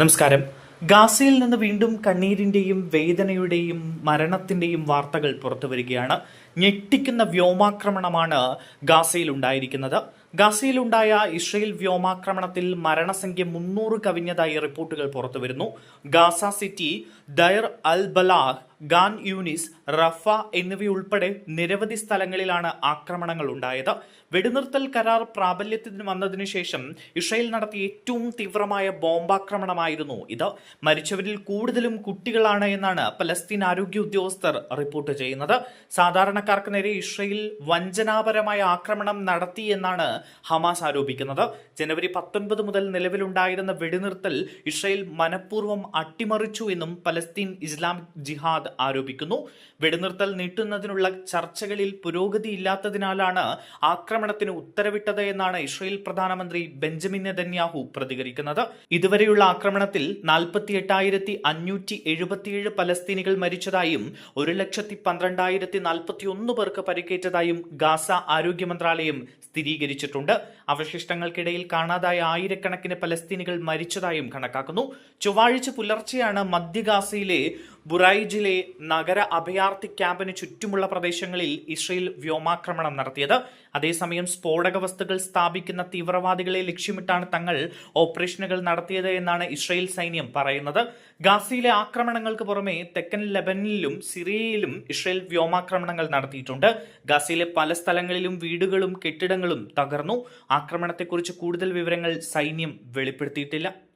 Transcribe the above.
നമസ്കാരം. ഗാസയിൽ നിന്ന് വീണ്ടും കണ്ണീരിന്റെയും വേദനയുടെയും മരണത്തിന്റെയും വാർത്തകൾ പുറത്തു വരികയാണ് ഞെട്ടിക്കുന്ന വ്യോമാക്രമണമാണ് ഗാസയിൽ ഉണ്ടായിരിക്കുന്നത്. ഗാസയിലുണ്ടായ ഇസ്രയേൽ വ്യോമാക്രമണത്തിൽ മരണസംഖ്യ മുന്നൂറ് കവിഞ്ഞതായി റിപ്പോർട്ടുകൾ പുറത്തുവരുന്നു. Gaza city Deir al Balah Khan Younis Rafah എന്നിവയുൾപ്പെടെ നിരവധി സ്ഥലങ്ങളിലാണ് ആക്രമണങ്ങൾ ഉണ്ടായത്. വെടിനിർത്തൽ കരാർ പ്രാബല്യത്തിൽ വന്നതിനു ശേഷം ഇസ്രയേൽ നടത്തിയ ഏറ്റവും തീവ്രമായ ബോംബാക്രമണമായിരുന്നു ഇത്. മരിച്ചവരിൽ കൂടുതലും കുട്ടികളാണ് എന്നാണ് പലസ്തീൻ ആരോഗ്യ ഉദ്യോഗസ്ഥർ റിപ്പോർട്ട് ചെയ്യുന്നത്. സാധാരണക്കാർക്ക് നേരെ ഇസ്രയേൽ വഞ്ചനാപരമായ ആക്രമണം നടത്തി എന്നാണ് ഹമാസ് ആരോപിക്കുന്നത്. ജനുവരി പത്തൊൻപത് മുതൽ നിലവിലുണ്ടായിരുന്ന വെടിനിർത്തൽ ഇസ്രയേൽ മനഃപൂർവം അട്ടിമറിച്ചു എന്നും പലസ്തീൻ ഇസ്ലാമിക് ജിഹാദ് ആരോപിക്കുന്നു. വെടിനിർത്തൽ നീട്ടുന്നതിനുള്ള ചർച്ചകളിൽ പുരോഗതിയില്ലാത്തതിനാലാണ് ആക്രമണത്തിന് ഉത്തരവിട്ടത് എന്നാണ് ഇസ്രയേൽ പ്രധാനമന്ത്രി ബെഞ്ചമിൻ നെതന്യാഹു പ്രതികരിക്കുന്നത്. ഇതുവരെയുള്ള ആക്രമണത്തിൽ നാൽപ്പത്തി എട്ടായിരത്തി അഞ്ഞൂറ്റി എഴുപത്തിയേഴ് പലസ്തീനികൾ മരിച്ചതായും ഒരു ലക്ഷത്തി പന്ത്രണ്ടായിരത്തി നാൽപ്പത്തി ഒന്ന് പേർക്ക് പരിക്കേറ്റതായും ഗാസ ആരോഗ്യ മന്ത്രാലയം സ്ഥിരീകരിച്ചിട്ടുണ്ട് അവശിഷ്ടങ്ങൾക്കിടയിൽ കാണാതായ ആയിരക്കണക്കിന് പലസ്തീനികൾ മരിച്ചതായും കണക്കാക്കുന്നു. ചൊവ്വാഴ്ച പുലർച്ചെയാണ് മധ്യഗാസയിലെ ബുറൈജിലെ നഗര അഭയാർത്ഥി ക്യാമ്പിന് ചുറ്റുമുള്ള പ്രദേശങ്ങളിൽ ഇസ്രയേൽ വ്യോമാക്രമണം നടത്തിയത്. അതേസമയം സ്ഫോടക വസ്തുക്കൾ സ്ഥാപിക്കുന്ന തീവ്രവാദികളെ ലക്ഷ്യമിട്ടാണ് തങ്ങൾ ഓപ്പറേഷനുകൾ നടത്തിയത് എന്നാണ് ഇസ്രയേൽ സൈന്യം പറയുന്നത്. ഗാസയിലെ ആക്രമണങ്ങൾക്ക് പുറമെ തെക്കൻ ലബനിലും സിറിയയിലും ഇസ്രയേൽ വ്യോമാക്രമണങ്ങൾ നടത്തിയിട്ടുണ്ട്. ഗാസയിലെ പല സ്ഥലങ്ങളിലും വീടുകളും കെട്ടിടങ്ങളും തകർന്നു. ആക്രമണത്തെക്കുറിച്ച് കൂടുതൽ വിവരങ്ങൾ സൈന്യം വെളിപ്പെടുത്തിയിട്ടില്ല.